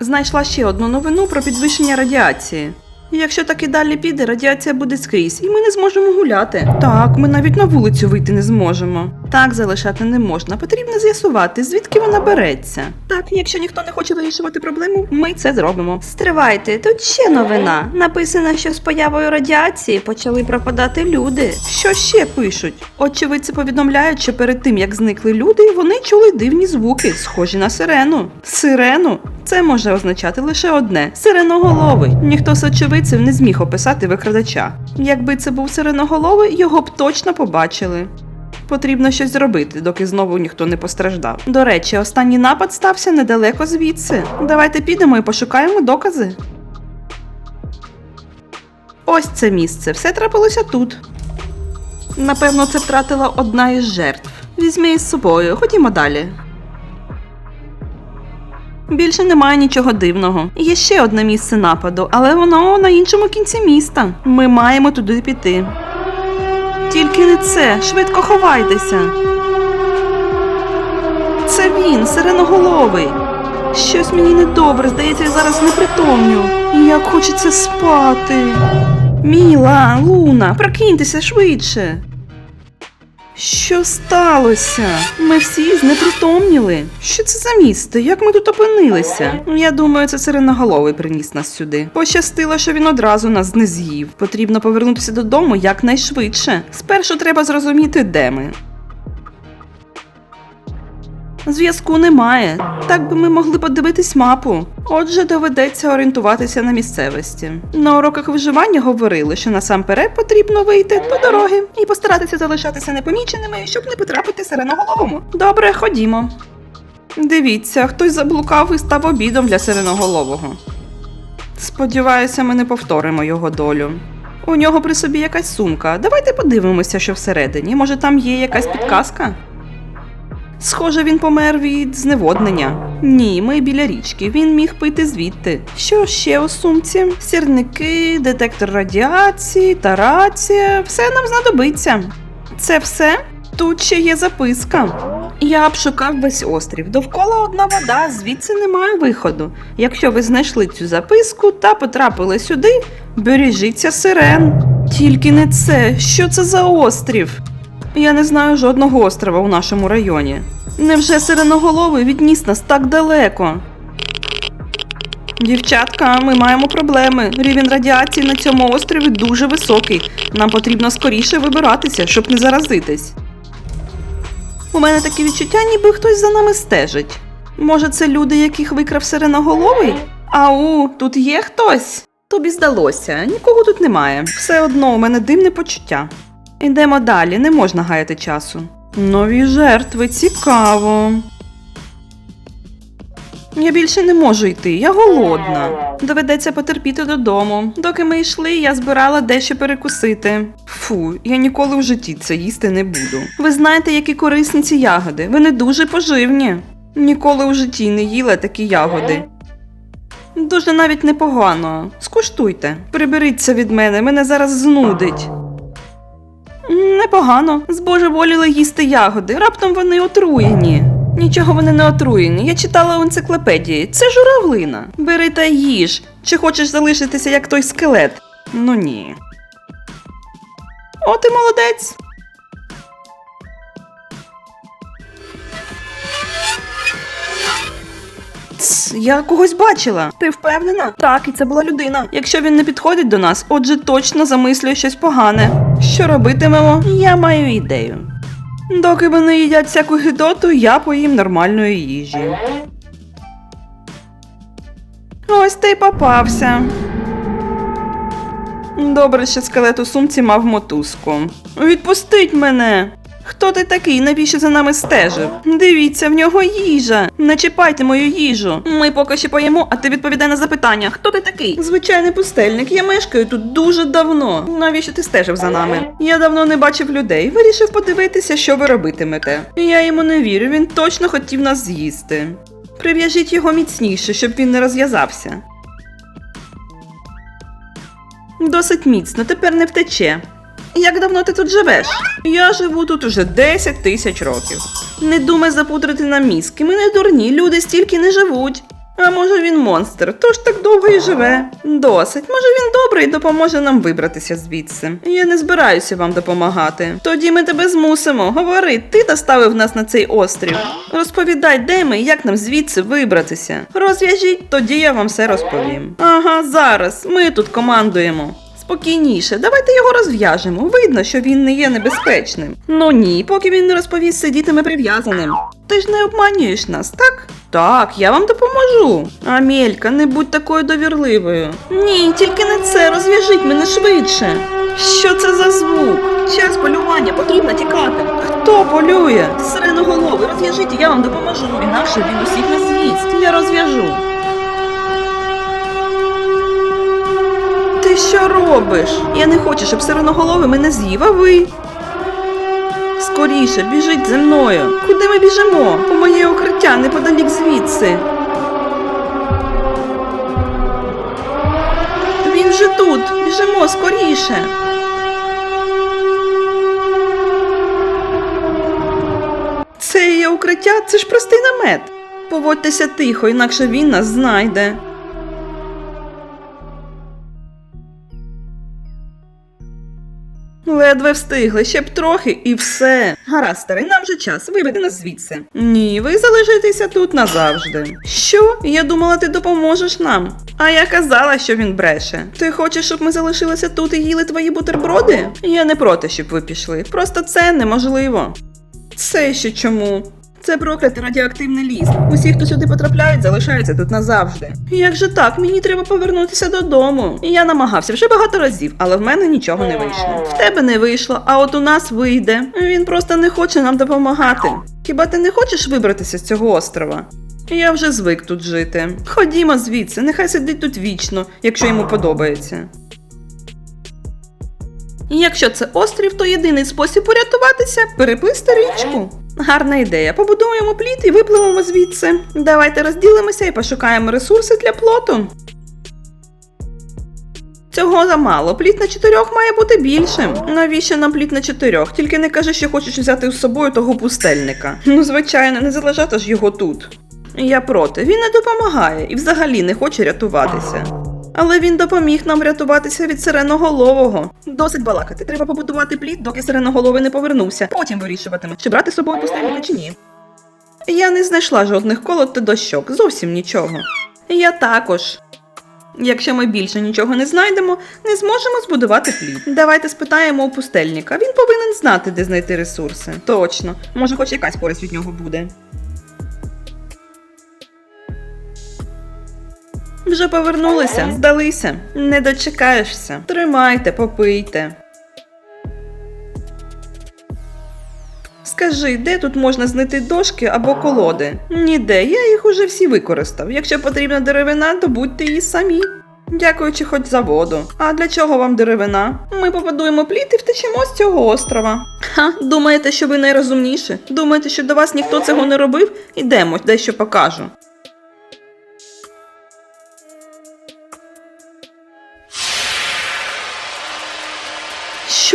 Знайшла ще одну новину про підвищення радіації. Якщо так і далі піде, радіація буде скрізь, і ми не зможемо гуляти. Так, ми навіть на вулицю вийти не зможемо. Так залишати не можна. Потрібно з'ясувати, звідки вона береться. Так, якщо ніхто не хоче вирішувати проблему, ми це зробимо. Стривайте, тут ще новина. Написано, що з появою радіації почали пропадати люди. Що ще пишуть? Очевидці повідомляють, що перед тим як зникли люди, вони чули дивні звуки, схожі на сирену. Сирену? Це може означати лише одне сиреноголовий. Ніхто з очевидців не зміг описати викрадача. Якби це був сиреноголовий, його б точно побачили. Потрібно щось зробити, доки знову ніхто не постраждав. До речі, останній напад стався недалеко звідси. Давайте підемо і пошукаємо докази. Ось це місце. Все трапилося тут. Напевно, це втратила одна із жертв. Візьми із собою, ходімо далі. Більше немає нічого дивного. Є ще одне місце нападу, але воно на іншому кінці міста. Ми маємо туди піти. Тільки не це, швидко ховайтеся. Це він, сиреноголовий. Щось мені недобре, здається, я зараз не притомню. Як хочеться спати. Міла, Луна, прокиньтеся швидше. Що сталося? Ми всі знепритомніли. Що це за місто? Як ми тут опинилися? Я думаю, це сиреноголовий приніс нас сюди. Пощастило, що він одразу нас не з'їв. Потрібно повернутися додому якнайшвидше. Спершу треба зрозуміти, де ми. Зв'язку немає. Так би ми могли подивитись мапу. Отже, доведеться орієнтуватися на місцевості. На уроках виживання говорили, що насамперед потрібно вийти до дороги і постаратися залишатися непоміченими, щоб не потрапити сиреноголовому. Добре, ходімо. Дивіться, хтось заблукав і став обідом для сиреноголового. Сподіваюся, ми не повторимо його долю. У нього при собі якась сумка. Давайте подивимося, що всередині. Може, там є якась підказка? Схоже, він помер від зневоднення. Ні, ми біля річки. Він міг пити звідти. Що ще у сумці? Сірники, детектор радіації та рація. Все нам знадобиться. Це все? Тут ще є записка. Я обшукав весь острів. Довкола одна вода, звідси немає виходу. Якщо ви знайшли цю записку та потрапили сюди, бережіться сирен. Тільки не це. Що це за острів? Я не знаю жодного острова у нашому районі. Невже сиреноголовий відніс нас так далеко? Дівчатка, ми маємо проблеми. Рівень радіації на цьому острові дуже високий. Нам потрібно скоріше вибиратися, щоб не заразитись. У мене таке відчуття, ніби хтось за нами стежить. Може, це люди, яких викрав сиреноголовий? Ау, тут є хтось? Тобі здалося, нікого тут немає. Все одно у мене дивне почуття. Ідемо далі, не можна гаяти часу. Нові жертви, цікаво. Я більше не можу йти, я голодна. Доведеться потерпіти додому. Доки ми йшли, я збирала дещо перекусити. Фу, я ніколи в житті це їсти не буду. Ви знаєте, які корисні ці ягоди. Вони дуже поживні. Ніколи в житті не їла такі ягоди. Дуже навіть непогано. Скуштуйте. Приберіться від мене, мене зараз знудить. Непогано. Збожеволіли їсти ягоди. Раптом вони отруєні. Нічого вони не отруєні. Я читала в енциклопедії. Це журавлина. Бери та їж. Чи хочеш залишитися як той скелет? Ну ні. О, ти молодець. Я когось бачила. Ти впевнена? Так, і це була людина. Якщо він не підходить до нас, отже точно замислює щось погане. Що робитимемо? Я маю ідею. Доки вони їдять всяку гидоту, я поїм нормальної їжі. Ось ти й попався. Добре, що скелет у сумці мав мотузку. Відпустить мене. Хто ти такий? Навіщо за нами стежив? Дивіться, в нього їжа. Не чіпайте мою їжу. Ми поки що поїмо, а ти відповідай на запитання. Хто ти такий? Звичайний пустельник. Я мешкаю тут дуже давно. Навіщо ти стежив за нами? Я давно не бачив людей. Вирішив подивитися, що ви робитимете. Я йому не вірю. Він точно хотів нас з'їсти. Прив'яжіть його міцніше, щоб він не розв'язався. Досить міцно, тепер не втече. Як давно ти тут живеш? Я живу тут уже 10 тисяч років. Не думай запудрити нам мізки, ми не дурні, люди стільки не живуть. А може він монстр, тож так довго і живе. Досить, може він добрий і допоможе нам вибратися звідси. Я не збираюся вам допомагати. Тоді ми тебе змусимо. Говори, ти доставив нас на цей острів. Розповідай, де ми і як нам звідси вибратися. Розв'яжіть, тоді я вам все розповім. Ага, зараз. Ми тут командуємо. Спокійніше, давайте його розв'яжемо. Видно, що він не є небезпечним. Ну ні, поки він не розповість, сидітиме прив'язаним. Ти ж не обманюєш нас, так? Так, я вам допоможу. Амелька, не будь такою довірливою. Ні, тільки не це, розв'яжіть мене швидше. Що це за звук? Час полювання, потрібно тікати. Хто полює? Сиреноголовий, розв'яжіть, я вам допоможу. Інакше він усіх не з'їсть. Я розв'яжу. Що робиш? Я не хочу, щоб сиреноголовий мене з'їв, а ви. Скоріше, біжіть зі мною. Куди ми біжимо? У моє укриття неподалік звідси. Він же тут. Біжимо скоріше. Це є укриття, це ж простий намет. Поводьтеся тихо, інакше він нас знайде. Ледве встигли, ще б трохи і все. Гаразд, старий, нам же час, виведи нас звідси. Ні, ви залишитеся тут назавжди. Що? Я думала, ти допоможеш нам. А я казала, що він бреше. Ти хочеш, щоб ми залишилися тут і їли твої бутерброди? Я не проти, щоб ви пішли. Просто це неможливо. Це ще чому? Це проклятий радіоактивний ліс. Усі, хто сюди потрапляють, залишаються тут назавжди. Як же так? Мені треба повернутися додому. Я намагався вже багато разів, але в мене нічого не вийшло. В тебе не вийшло, а от у нас вийде. Він просто не хоче нам допомагати. Хіба ти не хочеш вибратися з цього острова? Я вже звик тут жити. Ходімо звідси, нехай сидить тут вічно, якщо йому подобається. Якщо це острів, то єдиний спосіб порятуватися переплисти річку. Гарна ідея. Побудуємо пліт і випливемо звідси. Давайте розділимося і пошукаємо ресурси для плоту. Цього замало. Пліт на чотирьох має бути більшим. Навіщо нам пліт на чотирьох? Тільки не кажи, що хочеш взяти з собою того пустельника. Ну, звичайно, не залишати ж його тут. Я проти. Він не допомагає і взагалі не хоче рятуватися. Але він допоміг нам врятуватися від сиреноголового. Досить балакати. Треба побудувати плід, доки сиреноголовий не повернувся. Потім вирішуватиме, чи брати з собою пустельника чи ні. Я не знайшла жодних колод та дощок, зовсім нічого. Я також. Якщо ми більше нічого не знайдемо, не зможемо збудувати плід. Давайте спитаємо у пустельника. Він повинен знати, де знайти ресурси. Точно, може, хоч якась користь від нього буде. Вже повернулися, здалися. Не дочекаєшся. Тримайте, попийте. Скажи, де тут можна знайти дошки або колоди? Ніде, я їх уже всі використав. Якщо потрібна деревина, то будьте її самі. Дякуючи хоч за воду. А для чого вам деревина? Ми побудуємо пліт і втечемо з цього острова. Ха, думаєте, що ви найрозумніші? Думаєте, що до вас ніхто цього не робив? Ідемо, дещо покажу.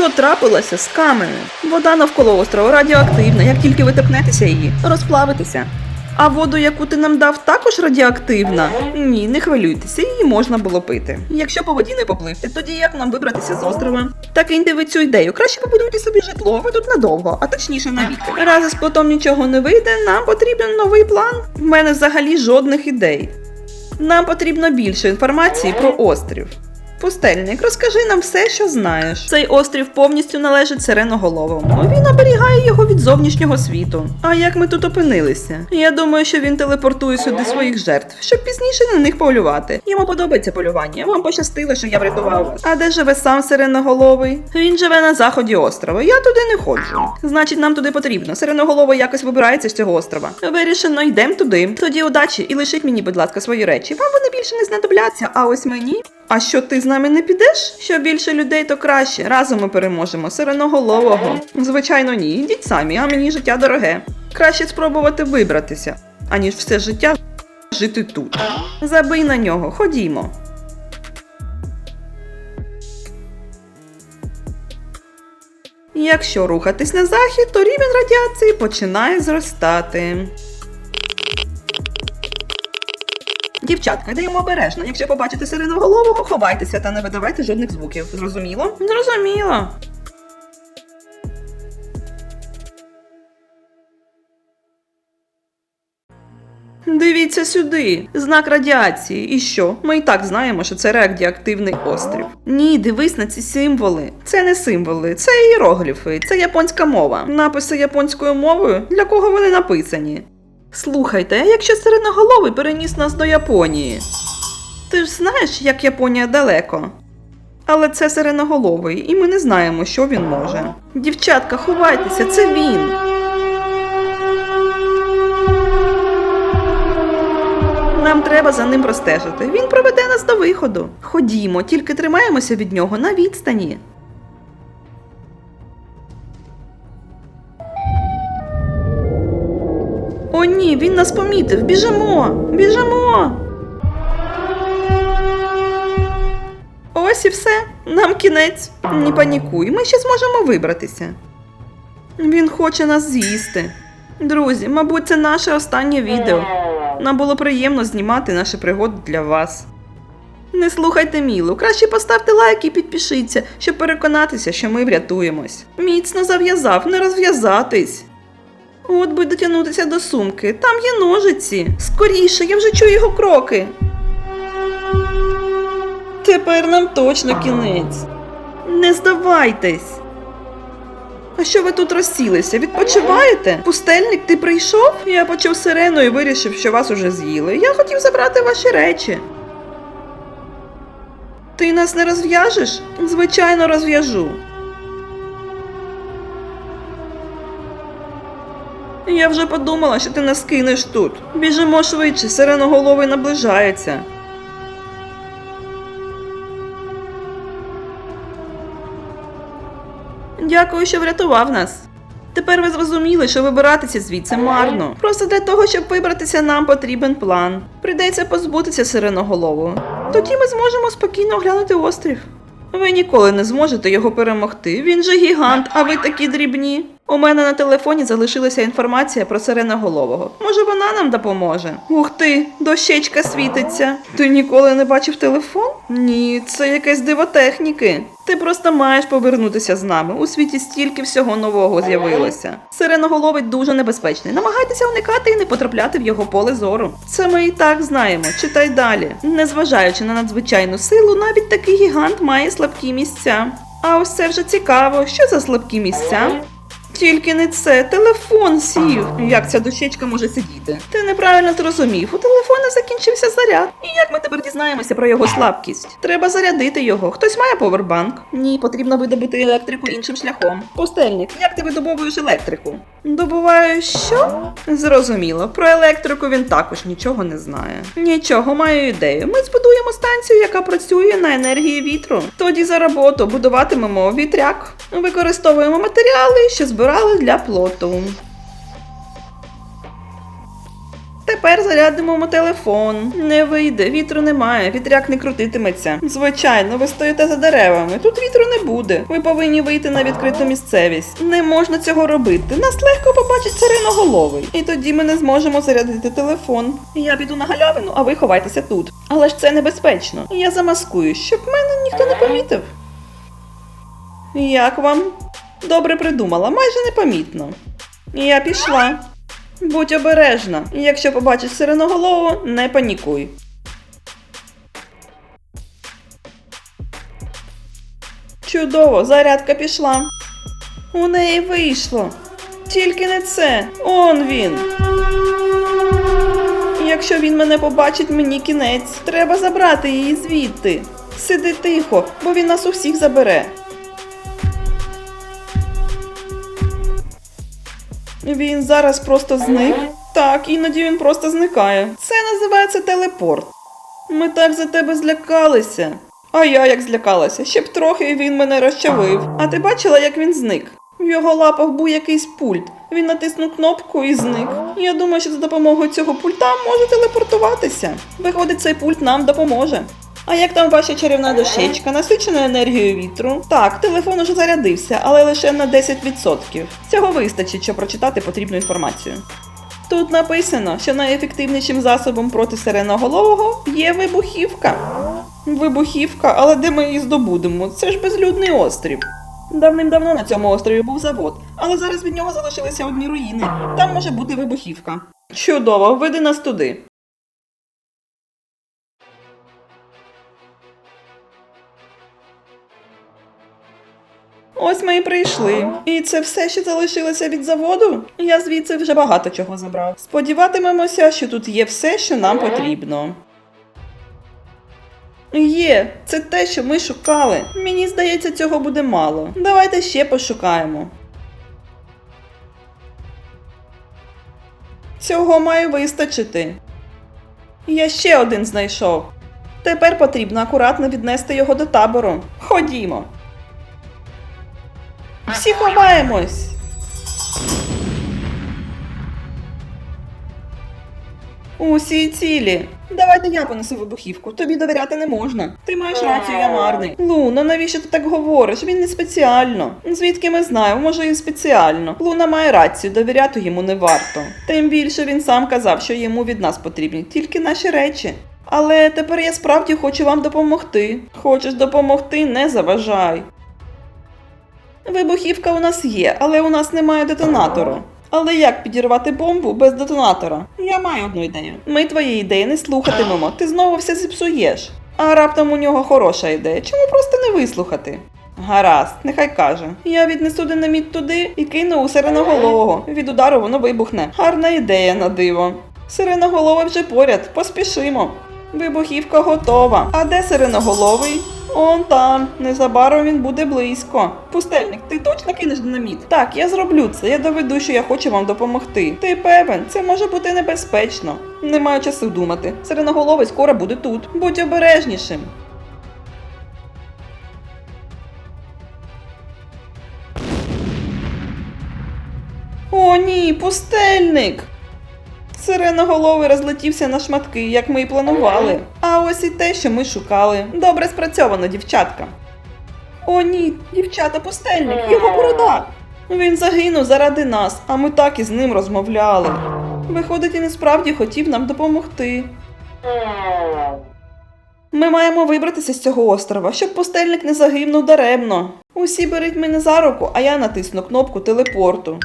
Що трапилося з каменем? Вода навколо острова радіоактивна. Як тільки ви торкнетеся її, розплавитеся. А воду, яку ти нам дав, також радіоактивна? Ні, не хвилюйтеся, її можна було пити. Якщо по воді не попливти, тоді як нам вибратися з острова? Так киньте ви цю ідею. Краще побудуйте собі житло, ви тут надовго, а точніше навіки. Раз із плотом нічого не вийде, нам потрібен новий план. В мене взагалі жодних ідей. Нам потрібно більше інформації про острів. Пустельник, розкажи нам все, що знаєш. Цей острів повністю належить сиреноголовому. Він оберігає його від зовнішнього світу. А як ми тут опинилися? Я думаю, що він телепортує сюди своїх жертв, щоб пізніше на них полювати. Йому подобається полювання. Вам пощастило, що я врятував вас. А де живе сам сиреноголовий? Він живе на заході острова. Я туди не ходжу. Значить, нам туди потрібно. Сиреноголовий якось вибирається з цього острова. Вирішено, йдемо туди. Тоді удачі і лишіть мені, будь ласка, свої речі. Вам вони більше не знадобляться, а ось мені. А що ти з нами не підеш? Що більше людей, то краще. Разом ми переможемо сиреноголового. Звичайно, ні. Йдіть самі, а мені життя дороге. Краще спробувати вибратися, аніж все життя жити тут. Забий на нього, ходімо. Якщо рухатись на захід, то рівень радіації починає зростати. Дівчатка, даємо обережно. Якщо побачите сиреноголового, ховайтеся та не видавайте жодних звуків. Зрозуміло? Зрозуміло. Дивіться сюди, знак радіації. І що? Ми і так знаємо, що це радіоактивний острів. Ні, дивись на ці символи. Це не символи, це іерогліфи, це японська мова. Написи японською мовою, для кого вони написані? Слухайте, а якщо сиреноголовий переніс нас до Японії? Ти ж знаєш, як Японія далеко. Але це сиреноголовий, і ми не знаємо, що він може. Дівчатка, ховайтеся, це він. Нам треба за ним простежити. Він проведе нас до виходу. Ходімо, тільки тримаємося від нього на відстані. Ні, він нас помітив. Біжимо! Біжимо! Ось і все. Нам кінець. Не панікуй, ми ще зможемо вибратися. Він хоче нас з'їсти. Друзі, мабуть, це наше останнє відео. Нам було приємно знімати наші пригоди для вас. Не слухайте Мілу, краще поставте лайк і підпишіться, щоб переконатися, що ми врятуємось. Міцно зав'язав, не розв'язатись. От би дотягнутися до сумки, там є ножиці. Скоріше, я вже чую його кроки. Тепер нам точно кінець. Не здавайтесь. А що ви тут розсілися? Відпочиваєте? Пустельник, ти прийшов? Я почув сирену і вирішив, що вас уже з'їли. Я хотів забрати ваші речі. Ти нас не розв'яжеш? Звичайно, розв'яжу. Я вже подумала, що ти нас кинеш тут. Біжимо швидше, сиреноголовий наближається. Дякую, що врятував нас. Тепер ви зрозуміли, що вибиратися звідси марно. Просто для того, щоб вибратися, нам потрібен план. Прийдеться позбутися сиреноголового. Тоді ми зможемо спокійно оглянути острів. Ви ніколи не зможете його перемогти. Він же гігант, а ви такі дрібні. У мене на телефоні залишилася інформація про сиреноголового. Може, вона нам допоможе? Ух ти, дощечка світиться. Ти ніколи не бачив телефон? Ні, це якесь диво техніки. Ти просто маєш повернутися з нами. У світі стільки всього нового з'явилося. Сиреноголовий дуже небезпечний. Намагайтеся уникати і не потрапляти в його поле зору. Це ми і так знаємо. Читай далі. Незважаючи на надзвичайну силу, навіть такий гігант має слабкі місця. А ось це вже цікаво, що за слабкі місця? Тільки не це, телефон сів. Як ця дощечка може сидіти? Ти неправильно зрозумів. У телефона закінчився заряд. І як ми тепер дізнаємося про його слабкість? Треба зарядити його. Хтось має повербанк? Ні, потрібно видобути електрику іншим шляхом. Пустельник, як ти видобовуєш електрику? Добуваю що? Зрозуміло. Про електрику він також нічого не знає. Нічого, маю ідею. Ми збудуємо станцію, яка працює на енергії вітру. Тоді за роботу будуватимемо вітряк. Використовуємо матеріали, що збирали для плоту. Тепер зарядимо телефон. Не вийде, вітру немає, вітряк не крутитиметься. Звичайно, ви стоїте за деревами. Тут вітру не буде. Ви повинні вийти на відкриту місцевість. Не можна цього робити. Нас легко побачить сиреноголовий. І тоді ми не зможемо зарядити телефон. Я піду на галявину, а ви ховайтеся тут. Але ж це небезпечно. Я замаскую, щоб мене ніхто не помітив. Як вам? Добре придумала, майже непомітно. Я пішла. Будь обережна. Якщо побачиш сиреноголову, не панікуй. Чудово, зарядка пішла. У неї вийшло. Тільки не це. Он він. Якщо він мене побачить, мені кінець. Треба забрати її звідти. Сиди тихо, бо він нас усіх забере. Він зараз просто зник. Так, іноді він просто зникає. Це називається телепорт. Ми так за тебе злякалися. А я як злякалася, ще б трохи він мене розчавив. А ти бачила, як він зник? В його лапах був якийсь пульт. Він натиснув кнопку і зник. Я думаю, що за допомогою цього пульта може телепортуватися. Виходить, цей пульт нам допоможе. А як там ваша чарівна дощечка, насичена енергією вітру? Так, телефон уже зарядився, але лише на 10%. Цього вистачить, щоб прочитати потрібну інформацію. Тут написано, що найефективнішим засобом проти сиреноголового є вибухівка. Вибухівка, але де ми її здобудемо? Це ж безлюдний острів. Давним-давно на цьому острові був завод, але зараз від нього залишилися одні руїни. Там може бути вибухівка. Чудово, веди нас туди. Ось ми і прийшли. І це все, що залишилося від заводу? Я звідси вже багато чого забрав. Сподіватимемося, що тут є все, що нам потрібно. Є, це те, що ми шукали. Мені здається, цього буде мало. Давайте ще пошукаємо. Цього має вистачити. Я ще один знайшов. Тепер потрібно акуратно віднести його до табору. Ходімо. Всі ховаємось. Усі цілі. Давайте я понесу вибухівку. Тобі довіряти не можна. Ти маєш рацію, я марний. Луна, навіщо ти так говориш? Він не спеціально. Звідки ми знаємо, може і спеціально. Луна має рацію, довіряти йому не варто. Тим більше він сам казав, що йому від нас потрібні тільки наші речі. Але тепер я справді хочу вам допомогти. Хочеш допомогти, не заважай. Вибухівка у нас є, але у нас немає детонатору. Але як підірвати бомбу без детонатора? Я маю одну ідею. Ми твої ідеї не слухатимемо, ти знову все зіпсуєш. А раптом у нього хороша ідея. Чому просто не вислухати? Гаразд, нехай каже. Я віднесу динаміт туди і кину у сиреноголового. Від удару воно вибухне. Гарна ідея на диво. Сиреноголовий вже поряд, поспішимо. Вибухівка готова. А де сиреноголовий? Он там, незабаром він буде близько. Пустельник, ти точно кинеш динаміт? Так, я зроблю це. Я доведу, що я хочу вам допомогти. Ти певен, це може бути небезпечно. Не маю часу думати. Сиреноголовий скоро буде тут. Будь обережнішим. О, ні, пустельник! Сиреноголовий розлетівся на шматки, як ми і планували. А ось і те, що ми шукали. Добре спрацьовано, дівчатка. О, ні, дівчата, пустельник, його борода. Він загинув заради нас, а ми так із ним розмовляли. Виходить, він і справді хотів нам допомогти. Ми маємо вибратися з цього острова, щоб пустельник не загинув даремно. Усі беріть мене за руку, а я натисну кнопку телепорту.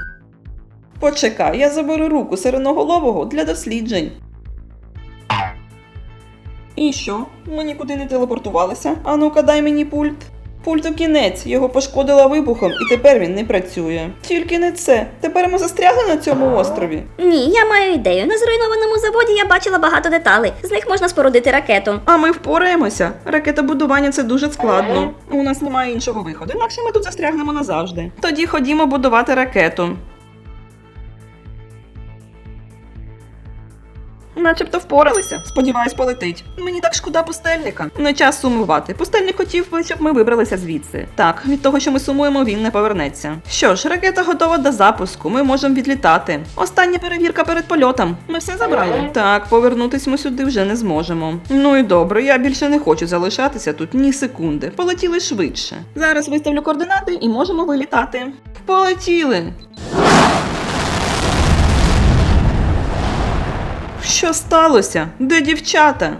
Почекай, я заберу руку сиреноголового для досліджень. І що? Ми нікуди не телепортувалися. А ну-ка дай мені пульт. Пульту кінець, його пошкодила вибухом, і тепер він не працює. Тільки не це. Тепер ми застрягли на цьому острові. Ні, я маю ідею. На зруйнованому заводі я бачила багато деталей. З них можна спорудити ракету. А ми впораємося. Ракетобудування це дуже складно. У нас немає іншого виходу, інакше ми тут застрягнемо назавжди. Тоді ходімо будувати ракету. Начебто впоралися. Сподіваюсь, полетить. Мені так шкода пустельника. Не час сумувати. Пустельник хотів би, щоб ми вибралися звідси. Так, від того, що ми сумуємо, він не повернеться. Що ж, ракета готова до запуску. Ми можемо відлітати. Остання перевірка перед польотом. Ми все забрали. Так, повернутись ми сюди вже не зможемо. Ну і добре, я більше не хочу залишатися тут ні секунди. Полетіли швидше. Зараз виставлю координати і можемо вилітати. Полетіли. Що сталося? Де дівчата?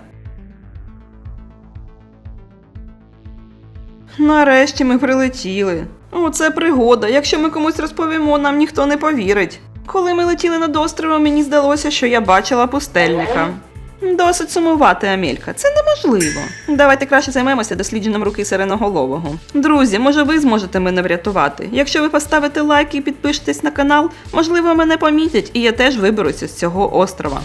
Нарешті ми прилетіли. Оце пригода. Якщо ми комусь розповімо, нам ніхто не повірить. Коли ми летіли над островом, мені здалося, що я бачила пустельника. Досить сумувати, Амелька, це неможливо. Давайте краще займемося дослідженням руки сиреноголового. Друзі, може ви зможете мене врятувати. Якщо ви поставите лайк і підпишетесь на канал, можливо, мене помітять, і я теж виберуся з цього острова.